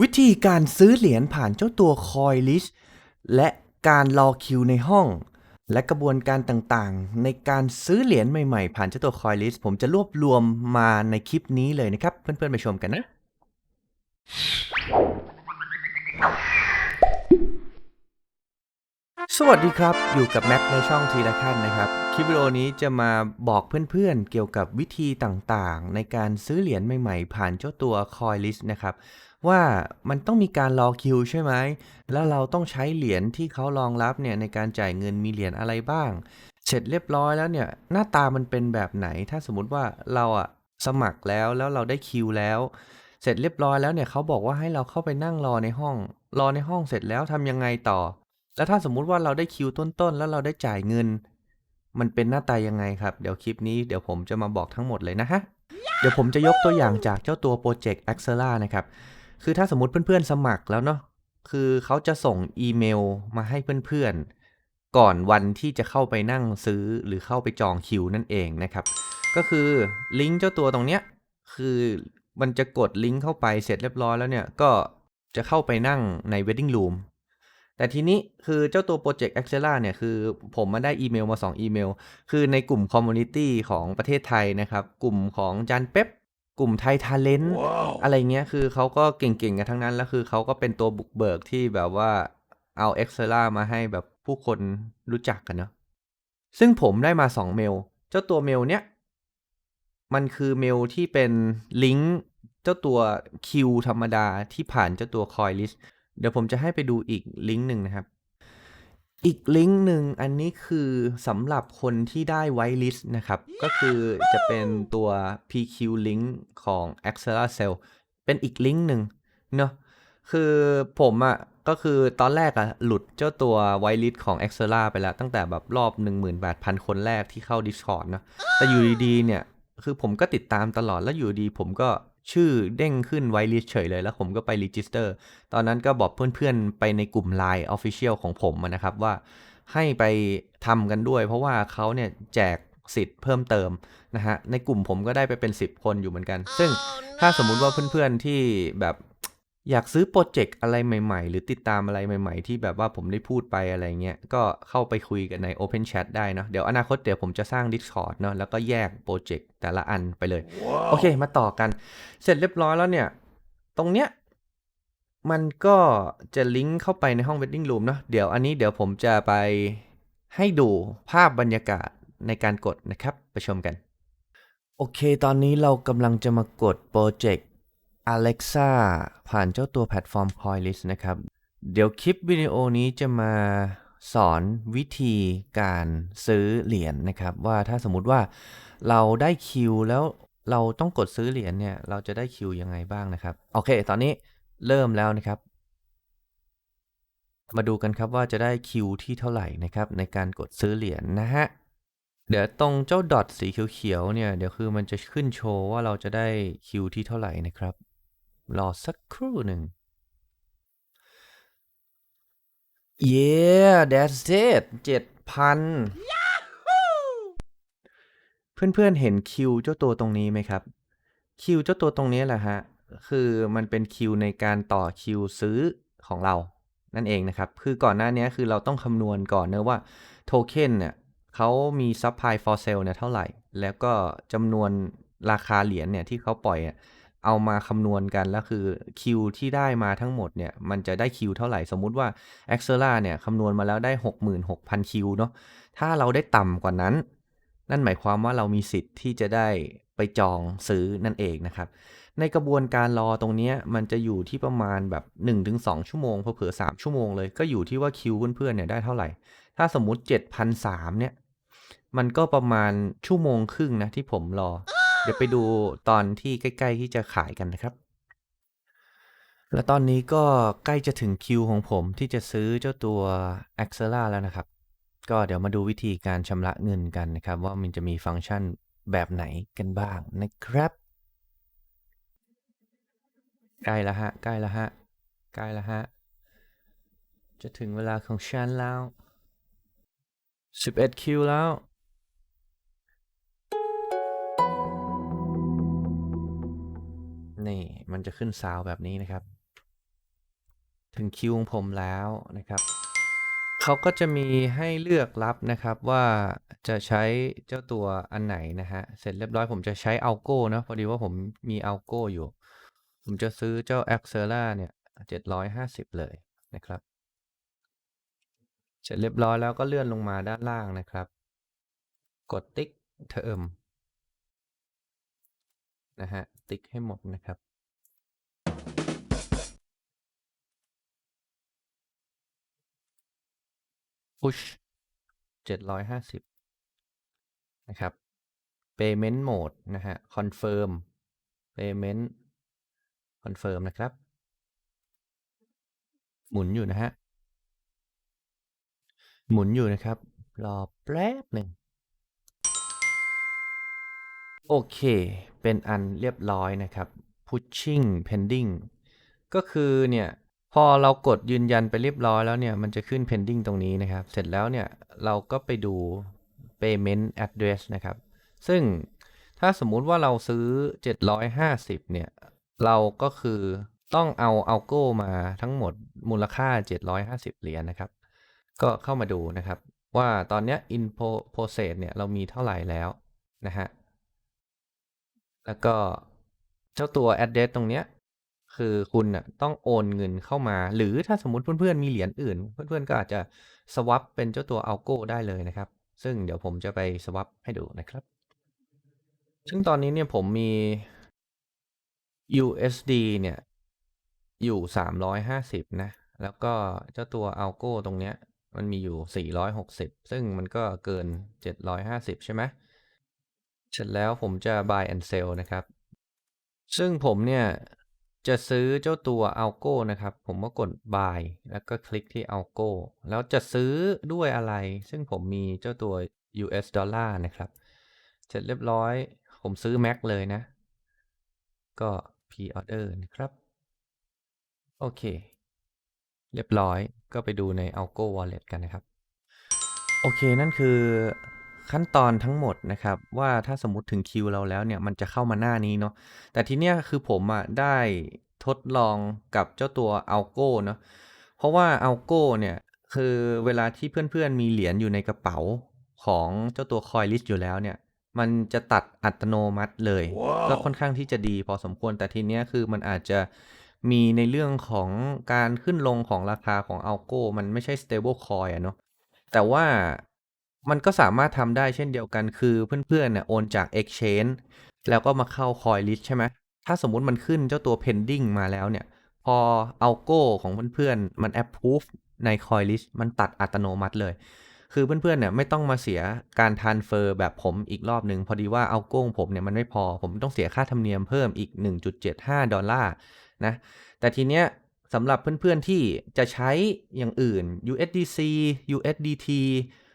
วิธีการซื้อเหรียญผ่านเจ้าตัว Coinlist และการรอคิวในห้อง และกระบวนการต่างๆ ในการซื้อเหรียญใหม่ๆ ผ่านเจ้าตัว Coinlist ผมจะรวบรวมมาในคลิปนี้เลยนะครับ เพื่อนๆไปชมกันนะ สวัสดีครับ อยู่กับแม็กในช่องทีละขั้นนะครับ คลิปวิดีโอนี้จะมาบอกเพื่อนๆ เกี่ยวกับวิธีต่างๆ ในการซื้อเหรียญใหม่ๆ ผ่านเจ้าตัว Coinlist นะครับ ว่ามันต้องมีการรอคิวใช่ไหม แล้วเราต้องใช้เหรียญที่เขารองรับเนี่ยในการจ่ายเงินมีเหรียญอะไรบ้าง เสร็จเรียบร้อยแล้วเนี่ยหน้าตามันเป็นแบบไหน ถ้าสมมติว่าเราอะสมัครแล้วแล้วเราได้คิวแล้ว เสร็จเรียบร้อยแล้วเนี่ยเขาบอกว่าให้เราเข้าไปนั่งรอในห้อง รอในห้องเสร็จแล้วทำยังไงต่อ แล้วถ้าสมมุติว่าเราได้คิวต้นๆ แล้วเราได้จ่ายเงิน มันเป็นหน้าตายังไงครับ เดี๋ยวคลิปนี้เดี๋ยวผมจะมาบอกทั้งหมดเลยนะฮะ เดี๋ยวผมจะยกตัวอย่างจากเจ้าตัวโปรเจกต์ a x e l a นะครับ คือถ้าสมมติเพื่อนๆสมัครแล้วเนาะคือเขาจะส่งอีเมลมาให้เพื่อนๆ ก่อนวันที่จะเข้าไปนั่งซื้อหรือเข้าไปจองคิวนั่นเองนะครับ ก็คือลิงก์เจ้าตัวตรงเนี้ยคือมันจะกดลิงก์เข้าไปเสร็จเรียบร้อยแล้วเนี่ย ก็จะเข้าไปนั่งใน Wedding Room แต่ทีนี้คือเจ้าตัว Project a c c e l a เนี่ยคือผมมาได้อีเมลมา 2 อีเมล คือในกลุ่มคอมมูนิตี้ของประเทศไทยนะครับ กลุ่มของจันเป๊ป กลุ่มไทยทาเลนต์อะไรเงี้ยคือเขาก็เก่งๆกันทั้งนั้น แล้วคือเขาก็เป็นตัวบุกเบิกที่แบบว่าเอา a c c e l a มาให้แบบผู้คนรู้จักกันเนาะซึ่งผมได้มา2เมล เจ้าตัวเมลเนี้ยมันคือเมลที่เป็นลิงก์เจ้าตัวคิวธรรมดาที่ผ่านเจ้าตัว Coinlist เดี๋ยวผมจะให้ไปดูอีกลิงก์หนึ่งนะครับ อีกลิงก์หนึ่งอันนี้คือสำหรับคนที่ได้ไวลิสต์นะครับ ก็คือจะเป็นตัว PQ link ของ a x e l a c e l เป็นอีกลิงก์หนึ่งเนาะคือผมอะ่ะก็คือตอนแรกอะ่ะหลุดเจ้าตัวไวลิสของ a x e l a ไปแล้ว ตั้งแต่แบบรอบ 18,000 คนแรกที่เข้า Discord เนาะแต่อยู่ดีๆเนี่ย คือผมก็ติดตามตลอดแล้วอยู่ดีผมก็ ชื่อเด้งขึ้นไวลิสเฉยเลย แล้วผมก็ไปรีจิสเตอร์ ตอนนั้นก็บอกเพื่อนๆ ไปในกลุ่ม Line Official ของผมนะครับว่าให้ไปทำกันด้วย เพราะว่าเขาเนี่ยแจกสิทธิ์เพิ่มเติมนะฮะ ในกลุ่มผมก็ได้ไปเป็น 10 คนอยู่เหมือนกัน ซึ่งถ้าสมมุติว่าเพื่อนๆที่แบบ อยากซื้อโปรเจกต์อะไรใหม่ ๆ หรือติดตามอะไรใหม่ ๆ ที่แบบว่าผมได้พูดไปอะไรเงี้ย ก็เข้าไปคุยกันใน Open Chat ได้เนาะ เดี๋ยวอนาคตเดี๋ยวผมจะสร้าง Discord เนาะ แล้วก็แยกโปรเจกต์แต่ละอันไปเลยโอเค มาต่อกัน เสร็จเรียบร้อยแล้วเนี่ย ตรงเนี้ยมันก็จะลิงก์เข้าไปในห้อง Wedding Room เนาะ เดี๋ยวอันนี้เดี๋ยวผมจะไปให้ดูภาพบรรยากาศในการกดนะครับ ไปชมกัน โอเค ตอนนี้เรากำลังจะมากดโปรเจกต์ Alexa ผ่านเจ้าตัวแพลตฟอร์ม Coilist นะครับ เดี๋ยวคลิปวิดีโอนี้จะมาสอนวิธีการซื้อเหรียญนนะครับ ว่าถ้าสมมุติว่าเราได้คิวแล้วเราต้องกดซื้อเหรียญเนี่ยเราจะได้คิวยังไงบ้างนะครับ โอเค ตอนนี้เริ่มแล้วนะครับ มาดูกันครับว่าจะได้คิวที่เท่าไหร่นะครับ ในการกดซื้อเหรียญนนะฮะเดี๋ยวตรงเจ้าดอทสีเขียวๆเนี่ยเดี๋ยวคือมันจะขึ้นโชว์ว่าเราจะได้คิวที่เท่าไหร่นะครับ รอสักครู่หนึ่ง yeah that's it เจ็ดพันเพื่อนๆเห็นคิวเจ้าตัวตรงนี้ไหมครับ คิวเจ้าตัวตรงนี้แหละฮะ คือมันเป็นคิวในการต่อคิวซื้อของเรา นั่นเองนะครับ คือก่อนหน้านี้คือเราต้องคำนวณก่อนเนะว่าโทเค็นเนี่ยเขามีซัพพลายฟอร์เซลเนี่ยเท่าไหร่ แล้วก็จำนวนราคาเหรียญเนี่ยที่เขาปล่อยอะ เอามาคำนวณกันแล้วคือคิวที่ได้มาทั้งหมดเนี่ยมันจะได้คิวเท่าไหร่สมมุติว่า a x e l a เนี่ยคำนวณมาแล้วได้ 66,000 คิวเนาะถ้าเราได้ต่ำกว่านั้น นั่นหมายความว่าเรามีสิทธิ์ที่จะได้ไปจองซื้อนั่นเองนะครับ ในกระบวนการรอตรงนี้มันจะอยู่ที่ประมาณแบบ 1-2 ชั่วโมงเผื่อๆ3ชั่วโมงเลยก็อยู่ที่ว่าคิวเพื่อนๆเนี่ยได้เท่าไหร่ ถ้าสมมุติ7,003เนี่ยมันก็ประมาณชั่วโมงครึ่งนะที่ผมรอ เดี๋ยวไปดูตอนที่ใกล้ ๆ ที่จะขายกันนะครับ และตอนนี้ก็ใกล้จะถึงคิวของผมที่จะซื้อเจ้าตัว a x e l a แล้วนะครับ ก็เดี๋ยวมาดูวิธีการชำระเงินกันนะครับ ว่ามันจะมีฟังก์ชันแบบไหนกันบ้างนะครับ ใกล้แล้วฮะ ใกล้แล้วฮะ ใกล้แล้วฮะ จะถึงเวลาของฉันแล้ว 11คิวแล้ว นี่มันจะขึ้นซาวแบบนี้นะครับ ถึงคิวของผมแล้วนะครับเขาก็จะมีให้เลือกรับนะครับว่าจะใช้เจ้าตัวอันไหนนะฮะ เสร็จเรียบร้อยผมจะใช้ Algo เนะพอดีว่าผมมี Algo อยู่ ผมจะซื้อเจ้า Axera เนี่ย 750 เลยนะครับ เสร็จเรียบร้อยแล้วก็เลื่อนลงมาด้านล่างนะครับ กดติ๊กเทอมนะฮะ ติ๊กให้หมดนะครับ push 750 นะครับ payment mode นะฮะ confirm payment confirm นะครับ หมุนอยู่นะฮะ หมุนอยู่นะครับ รอแป๊บหนึ่งโอเค เป็นอันเรียบร้อยนะครับ pushing pending ก็คือเนี่ยพอเรากดยืนยันไปเรียบร้อยแล้วเนี่ย มันจะขึ้น pending ตรงนี้นะครับ เสร็จแล้วเนี่ยเราก็ไปดู payment address นะครับ ซึ่งถ้าสมมุติว่าเราซื้อ 750 เนี่ย เราก็คือต้องเอา Algo มาทั้งหมดมูลค่า 750 เหรียญนะครับ ก็เข้ามาดูนะครับ ว่าตอนเนี้ย in process เนี่ยเรามีเท่าไหร่แล้วนะฮะ แล้วก็เจ้าตัว address ตรงเนี้ยคือคุณน่ะต้องโอนเงินเข้ามา หรือถ้าสมมติเพื่อนๆมีเหรียญอื่น เพื่อนๆก็อาจจะ swap เป็นเจ้าตัว Algo ได้เลยนะครับ ซึ่งเดี๋ยวผมจะไป swap ให้ดูนะครับ ซึ่งตอนนี้เนี่ยผมมี USD เนี่ยอยู่ 350 นะ แล้วก็เจ้าตัว Algo ตรงเนี้ยมันมีอยู่ 460 ซึ่งมันก็เกิน 750 ใช่ไหมเสร็จแล้วผมจะ buy and sell นะครับ ซึ่งผมเนี่ยจะซื้อเจ้าตัว Algo นะครับ ผมก็กด buy แล้วก็คลิกที่ Algo แล้วจะซื้อด้วยอะไร ซึ่งผมมีเจ้าตัว US ดอลลาร์นะครับ เสร็จเรียบร้อย ผมซื้อ Max เลยนะ ก็ pre-order นะครับ โอเค เรียบร้อยก็ไปดูใน Algo Wallet กันนะครับ โอเค นั่นคือ ขั้นตอนทั้งหมดนะครับว่าถ้าสมมุติถึงคิวเราแล้วเนี่ยมันจะเข้ามาหน้านี้เนาะแต่ทีเนี้ยคือผมอะได้ทดลองกับเจ้าตัว Algo เนาะเพราะว่า Algo เนี่ยคือเวลาที่เพื่อนๆมีเหรียญอยู่ในกระเป๋าของเจ้าตัว Coinlist อยู่แล้วเนี่ยมันจะตัดอัตโนมัติเลยก็ค่อนข้างที่จะดีพอสมควรแต่ทีเนี้ยคือมันอาจจะมีในเรื่องของการขึ้นลงของราคาของ Algo มันไม่ใช่ stable coin อะเนาะแต่ว่า มันก็สามารถทำได้เช่นเดียวกันคือเพื่อนๆเนี่ยโอนจาก Exchange แล้วก็มาเข้า Coinlist ใช่ไหมถ้าสมมุติมันขึ้นเจ้าตัว pending มาแล้วเนี่ย พอ Algo ของเพื่อนๆ มัน approve ใน Coinlist มันตัดอัตโนมัติเลย คือเพื่อนๆเนี่ยไม่ต้องมาเสียการ transfer แบบผมอีกรอบหนึ่งพอดีว่า Algo ของผมเนี่ยมันไม่พอ ผมต้องเสียค่าธรรมเนียมเพิ่มอีก 1.75 ดอลลาร์นะ แต่ทีเนี้ยสำหรับเพื่อนๆที่จะใช้อย่างอื่น USDC USDT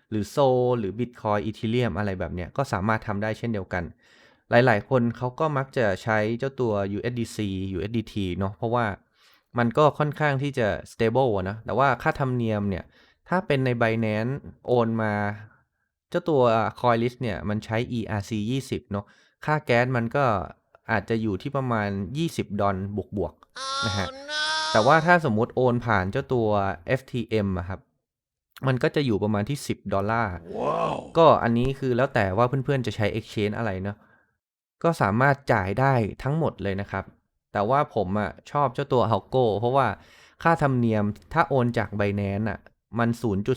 หรือ Sol หรือ Bitcoin Ethereum อะไรแบบเนี้ยก็สามารถทำได้เช่นเดียวกัน หลายๆ คนเขาก็มักจะใช้เจ้าตัว USDC USDT เนาะเพราะว่ามันก็ค่อนข้างที่จะ stable อะนะ แต่ว่าค่าธรรมเนียมเนี่ย ถ้าเป็นใน Binance โอนมา เจ้าตัว Coinlist เนี่ย มันใช้ ERC 20 เนาะ ค่าแก๊สมันก็อาจจะอยู่ที่ประมาณ 20 ดอลบวกๆนะฮะ แต่ว่าถ้าสมมุติโอนผ่านเจ้าตัว FTM อะครับ มันก็จะอยู่ประมาณที่ 10 ดอลลาร์ก็อันนี้คือแล้วแต่ว่าเพื่อนๆจะใช้ Exchange อะไรเนาะก็สามารถจ่ายได้ทั้งหมดเลยนะครับ แต่ว่าผมอะชอบเจ้าตัว Algo เพราะว่าค่าธรรมเนียมถ้าโอนจาก Binance อะมัน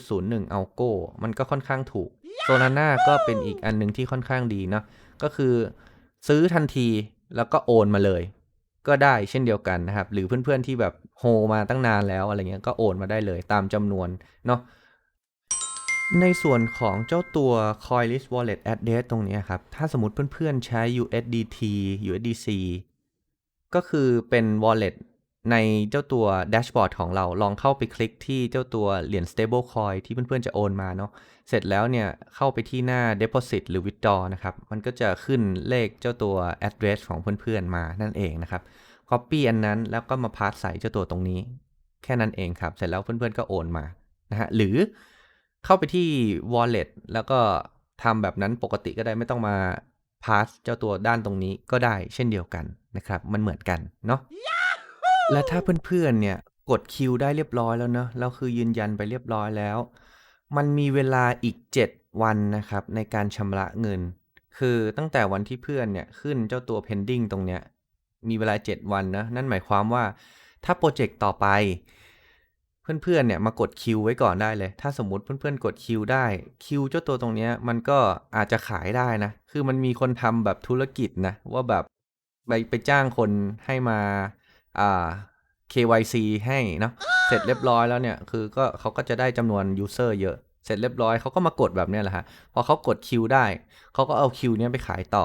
0.01 Algo มันก็ค่อนข้างถูก Solana ก็เป็นอีกอันหนึงที่ค่อนข้างดีเนาะก็คือซื้อทันทีแล้วก็โอนมาเลย ก็ได้เช่นเดียวกันนะครับ หรือเพื่อนๆที่แบบโฮมาตั้งนานแล้วอะไรเงี้ยก็โอนมาได้เลยตามจำนวนเนาะ ในส่วนของเจ้าตัว Coinlist Wallet Address ตรงนี้ครับ ถ้าสมมติเพื่อนๆใช้ USDT USDC ก็คือเป็น wallet ในเจ้าตัวแดชบอร์ดของเราลองเข้าไปคลิกที่เจ้าตัวเหรียญ stable coin ที่เพื่อนๆจะโอนมาเนาะเสร็จแล้วเนี่ย เข้าไปที่หน้า deposit หรือ withdraw นะครับ มันก็จะขึ้นเลขเจ้าตัว address ของเพื่อนๆมานั่นเองนะครับ copy อันนั้นแล้วก็มาพาสใส่เจ้าตัวตรงนี้ แค่นั้นเองครับ เสร็จแล้วเพื่อนๆก็โอนมานะฮะหรือ เข้าไปที่ wallet แล้วก็ทำแบบนั้นปกติก็ได้ไม่ต้องมาพาสเจ้าตัวด้านตรงนี้ก็ได้เช่นเดียวกันนะครับ มันเหมือนกันเนาะและถ้าเพื่อนๆเนี่ยกดคิวได้เรียบร้อยแล้วเนอะแล้วคือยืนยันไปเรียบร้อยแล้ว มันมีเวลาอีก 7 วันนะครับในการชำระเงิน คือตั้งแต่วันที่เพื่อนเนี่ยขึ้นเจ้าตัว pending ตรงเนี้ยมีเวลา 7 วันนะนั่นหมายความว่าถ้าโปรเจกต์ต่อไป เพื่อนๆเนี่ยมากดคิวไว้ก่อนได้เลย ถ้าสมมติเพื่อนๆกดคิวได้คิวเจ้าตัวตรงเนี้ยมันก็อาจจะขายได้นะ คือมันมีคนทำแบบธุรกิจนะ ว่าแบบไปไปจ้างคนให้มาอ่า KYC ให้เนาะเสร็จเรียบร้อยแล้วเนี่ยคือก็เขาก็จะได้จำนวน user เยอะ เสร็จเรียบร้อยเขาก็มากดแบบเนี้ยแหละฮะพอเขากดคิวได้เขาก็เอาคิวเนี้ยไปขายต่อ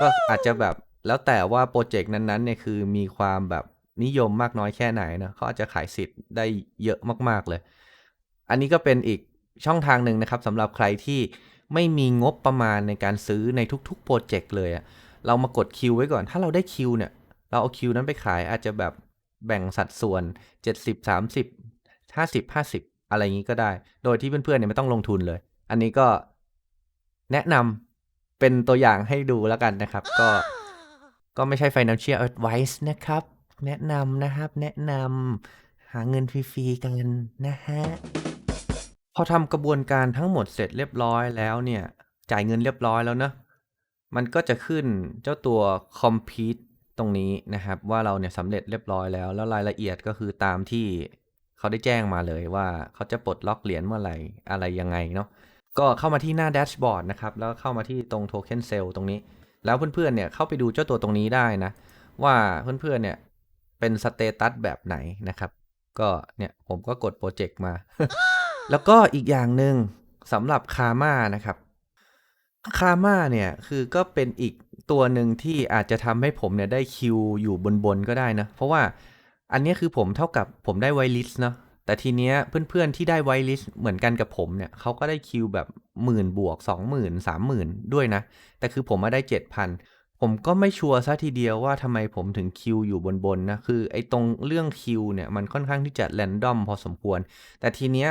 ก็อาจจะแบบแล้วแต่ว่าโปรเจกต์นั้นๆเนี่ยคือมีความแบบ นิยมมากน้อยแค่ไหนนะเขาอาจจะขายสิทธิ์ได้เยอะมาก ๆ เลย อันนี้ก็เป็นอีกช่องทางหนึ่งนะครับสำหรับใครที่ไม่มีงบประมาณในการซื้อในทุกๆโปรเจกต์เลยอะเรามากดคิวไว้ก่อน ถ้าเราได้คิวเนี่ย เราเอาคิวนั้นไปขายอาจจะแบบแบ่งสัดส่วน 70 30 50 50 อะไรอย่างนี้ก็ได้ โดยที่เพื่อนๆเนี่ยไม่ต้องลงทุนเลย อันนี้ก็แนะนำเป็นตัวอย่างให้ดูแล้วกันนะครับ ก็ก็ไม่ใช่ financial advice นะครับ แนะนำนะครับ แนะนำหาเงินฟรีๆกันนะฮะ พอทำกระบวนการทั้งหมดเสร็จเรียบร้อยแล้วเนี่ย จ่ายเงินเรียบร้อยแล้วเนะมันก็จะขึ้นเจ้าตัว complete ตรงนี้นะครับ ว่าเราเนี่ยสำเร็จเรียบร้อยแล้ว แล้วรายละเอียดก็คือตามที่เขาได้แจ้งมาเลยว่าเขาจะปลดล็อกเหรียญเมื่อไหร่อะไรยังไงเนาะก็เข้ามาที่หน้าแดชบอร์ดนะครับ แล้วเข้ามาที่ตรงโทเค็นเซลตรงนี้ แล้วเพื่อนๆเนี่ยเข้าไปดูเจ้าตัวตรงนี้ได้นะ ว่าเพื่อนๆเนี่ย เป็นสเตตัสแบบไหนนะครับ ก็เนี่ยผมก็กดโปรเจกต์มา แล้วก็อีกอย่างหนึ่งสำหรับคาม่านะครับคาม่าเนี่ยคือก็เป็นอีกตัวหนึ่งที่อาจจะทำให้ผมเนี่ยได้คิวอยู่บนๆก็ได้นะ เพราะว่าอันนี้คือผมเท่ากับผมได้ไวลิสเนาะแต่ทีเนี้ยเพื่อนๆที่ได้ไวลิสเหมือนกันกับผมเนี่ยเขาก็ได้คิวแบบหมื่นบวกสองหมื่นสามหมื่นด้วยนะ แต่คือผมมาได้เจ็ดพัน ผมก็ไม่ชัวร์ซะทีเดียวว่าทำไมผมถึงคิวอยู่บนๆนนะ คือไอ้ตรงเรื่องคิวเนี่ยมันค่อนข้างที่จะแรนดอมพอสมควร แต่ทีเนี้ย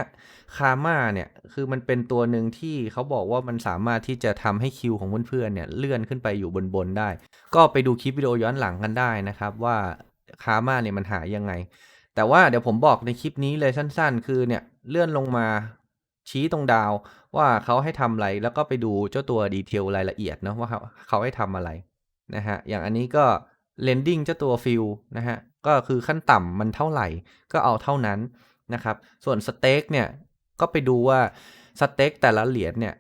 คาม่าเนี่ยคือมันเป็นตัวหนึ่งที่เขาบอกว่ามันสามารถที่จะทำให้คิวของเพื่อนๆเนี่ยเลื่อนขึ้นไปอยู่บนๆได้ ก็ไปดูคลิปวิดีโอย้อนหลังกันได้นะครับว่าคาม่าเนี่ยมันหายังไง แต่ว่าเดี๋ยวผมบอกในคลิปนี้เลยสั้น ๆ คือเนี่ยเลื่อนลงมาชี้ตรงดาวว่าเขาให้ทำอะไรแล้วก็ไปดูเจ้าตัวดีเทลรายละเอียดเนาะว่าเขาเขาให้ทำอะไร นะฮะอย่างอันนี้ก็ lending เจ้าตัวฟิลนะฮะก็คือขั้นต่ำมันเท่าไหร่ก็เอาเท่านั้นนะครับส่วนสเต็กเนี่ยก็ไปดูว่าสเต็กแต่ละเหรียญเนี่ย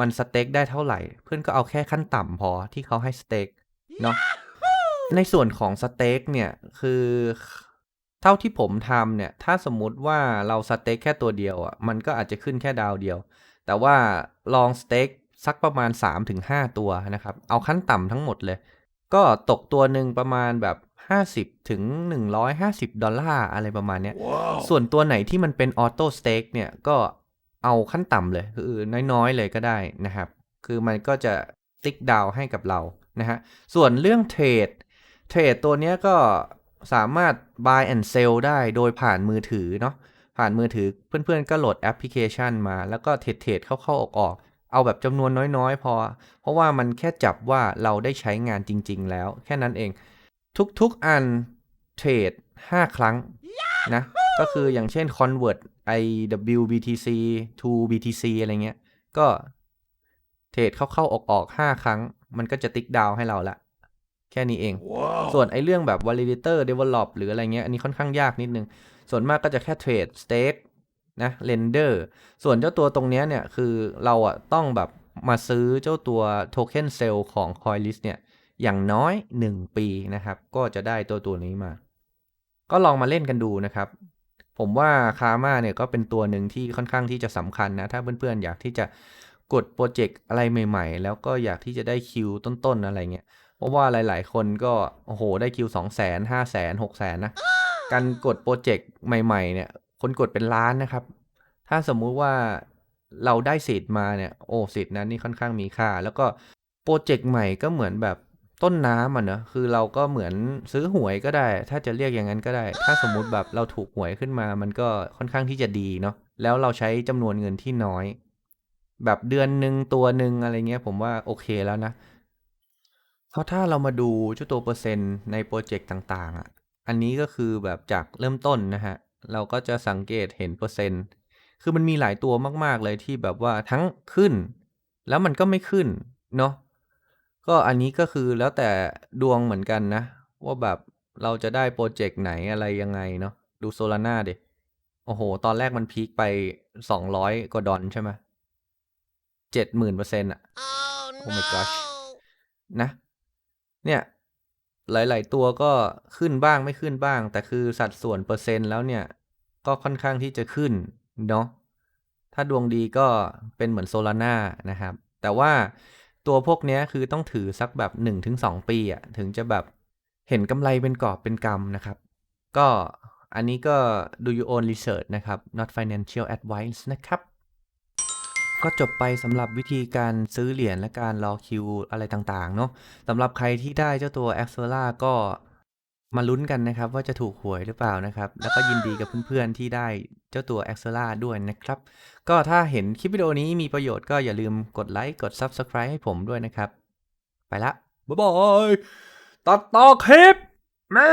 มันสเต็กได้เท่าไหร่ เพื่อนก็เอาแค่ขั้นต่ำพอที่เขาให้สเต็กเนาะในส่วนของสเต็กเนี่ยคือเท่าที่ผมทำเนี่ยถ้าสมมุติว่าเราสเต็กแค่ตัวเดียวอะมันก็อาจจะขึ้นแค่ดาวเดียว แต่ว่าลองสเต็ก สักประมาณ 3-5 ตัวนะครับ เอาขั้นต่ำทั้งหมดเลย ก็ตกตัวหนึ่งประมาณแบบ 50 ถึง 150 ดอลลาร์อะไรประมาณเนี้ยส่วนตัวไหนที่มันเป็นออโต้สเต็กเนี่ยก็เอาขั้นต่ำเลย คือน้อยๆเลยก็ได้นะครับ คือมันก็จะติ๊กดาวให้กับเรานะฮะ ส่วนเรื่องเทรด เทรดตัวเนี้ยก็สามารถ buy and sell ได้โดยผ่านมือถือเนาะ ผ่านมือถือเพื่อนๆก็โหลดแอปพลิเคชันมา แล้วก็เทรดเทรดเข้าๆออกๆ เอาแบบจำนวนน้อยๆ พอ เพราะว่ามันแค่จับว่าเราได้ใช้งานจริง ๆ แล้ว แค่นั้นเอง ทุกๆอันเทรด5 ครั้งนะก็คืออย่างเช่น convert IWBTC to BTC อะไรเงี้ย ก็เทรดเข้าๆออกๆ5ครั้ง มันก็จะติ๊กดาวให้เราละ แค่นี้เองส่วนไอ้เรื่องแบบ validator develop หรืออะไรเงี้ย อันนี้ค่อนข้างยากนิดนึง ส่วนมากก็จะแค่เทรด stake นะ render ส่วนเจ้าตัวตรงนี้เนี่ยคือเราอะต้องแบบมาซื้อเจ้าตัว token sale ของ coinlist เนี่ยอย่างน้อย 1 ปีนะครับ ก็จะได้ตัวตัวนี้มา ก็ลองมาเล่นกันดูนะครับ ผมว่าคาม่าเนี่ยก็เป็นตัวหนึ่งที่ค่อนข้างที่จะสำคัญนะ ถ้าเพื่อนๆ อยากที่จะกดโปรเจกต์อะไรใหม่ๆ แล้วก็อยากที่จะได้คิวต้นๆ อะไรเงี้ย เพราะว่าหลายๆ คนก็โอ้โหได้คิว 2 0 0 0 0 0 5 0 0 0 0 6 0 0 0 0นะ การกดโปรเจกต์ใหม่ๆ เนี่ย คนกดเป็นล้านนะครับ ถ้าสมมุติว่าเราได้สิทธิ์มาเนี่ย โอ้สิทธิ์นั้นนี่ค่อนข้างมีค่า แล้วก็โปรเจกต์ใหม่ก็เหมือนแบบต้นน้ำอะเนอะคือเราก็เหมือนซื้อหวยก็ได้ ถ้าจะเรียกอย่างนั้นก็ได้ ถ้าสมมุติแบบเราถูกหวยขึ้นมา มันก็ค่อนข้างที่จะดีเนาะ แล้วเราใช้จำนวนเงินที่น้อย แบบเดือนหนึ่งตัวหนึ่งอะไรเงี้ย ผมว่าโอเคแล้วนะ เพราะถ้าเรามาดูเจ้าตัวเปอร์เซ็นต์ในโปรเจกต์ต่าง ๆอะ อันนี้ก็คือแบบจากเริ่มต้นนะฮะ เราก็จะสังเกตเห็นเปอร์เซ็นต์ คือมันมีหลายตัวมาก ๆ เลยที่แบบว่าทั้งขึ้น แล้วมันก็ไม่ขึ้น เนาะ ก็อันนี้ก็คือแล้วแต่ดวงเหมือนกันนะ ว่าแบบเราจะได้โปรเจกต์ไหนอะไรยังไงเนาะ ดู Solana ดิ โอ้โฮตอนแรกมันพีกไป 200 กว่าดอลใช่ไหม70,000%อะ Oh my gosh นะ เนี่ย หลาย ๆ ตัวก็ขึ้นบ้างไม่ขึ้นบ้าง แต่คือสัดส่วนเปอร์เซ็นต์แล้วเนี่ย ก็ค่อนข้างที่จะขึ้นเนาะถ้าดวงดีก็เป็นเหมือน Solana นะครับ แต่ว่าตัวพวกนี้คือต้องถือสักแบบ 1-2 ปีอะถึงจะแบบเห็นกำไรเป็นกอบเป็นกำนะครับ ก็อันนี้ก็ do your own research นะครับ not financial advice นะครับ ก็จบไปสำหรับวิธีการซื้อเหรียญและการรอคิวอะไรต่างๆ เนาะสำหรับใครที่ได้เจ้าตัว Axela ก็มาลุ้นกันนะครับว่าจะถูกหวยหรือเปล่านะครับ แล้วก็ยินดีกับเพื่อนๆที่ได้เจ้าตัว Axela ด้วยนะครับ ก็ถ้าเห็นคลิปวิดีโอนี้มีประโยชน์ก็อย่าลืมกดไลค์กด Subscribe ให้ผมด้วยนะครับ ไปละ บ๊ายบาย ตัดต่อคลิปแม่